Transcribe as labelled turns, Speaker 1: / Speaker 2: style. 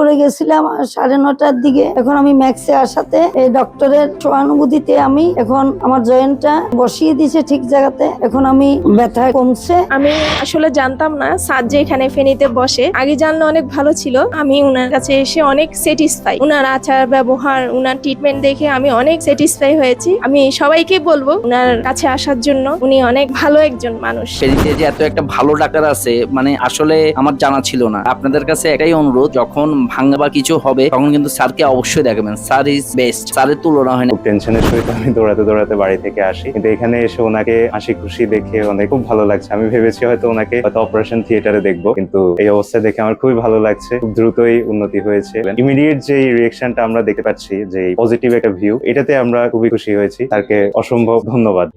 Speaker 1: করে গেছিলাম সাড়ে নটার দিকে। এখন আমি ম্যাক্সে আসাতে এই ডক্টরের সহানুভূতিতে আমি এখন আমার জয়েন্টটা বসিয়ে দিয়েছে ঠিক জায়গাতে। এখন আমি ব্যথা কমছে।
Speaker 2: আমি আসলে জানতাম না স্যার যে এখানে ফেনীতে বসে। আগে জানলে অনেক ভালো ছিল। আমি উনার কাছে এসে অনেক স্যাটিসফাই উনার আচার ব্যবহার উনার ট্রিটমেন্ট দেখে আমি অনেক স্যাটিসফাই হয়েছি। আমি সবাইকে বলব উনার কাছে আসার জন্য উনি অনেক ভালো একজন মানুষ।
Speaker 3: ফেরিতে যে এত একটা ভালো ডাক্তার আছে মানে আসলে আমার জানা ছিল না। আপনাদের কাছে একটাই অনুরোধ যখন ভাঙা বা কিছু হবে, তখন কিন্তু স্যারকে অবশ্যই দেখাবেন। স্যার ইজ বেস্ট স্যারের তুলনা হয় না।
Speaker 4: টেনশনের সহিত আমি দৌড়াতে দৌড়াতে বাড়ি থেকে আসি। কিন্তু এখানে এসে ওনাকে হাসি খুশি দেখে অনেক খুব ভালো লাগছে। আমি ভেবেছি হয়তো ওনাকে হয়তো অপারেশন থিয়েটারে দেখব। কিন্তু এই অবস্থা দেখে আমার খুবই ভালো লাগছে। খুব দ্রুতই উন্নতি হয়েছে। ইমিডিয়েট যে রিয়েকশনটা আমরা দেখতে পাচ্ছি যে পজিটিভ একটা ভিউ এটাতে আমরা খুবই খুশি হয়েছি। তাকে অসম্ভব ধন্যবাদ।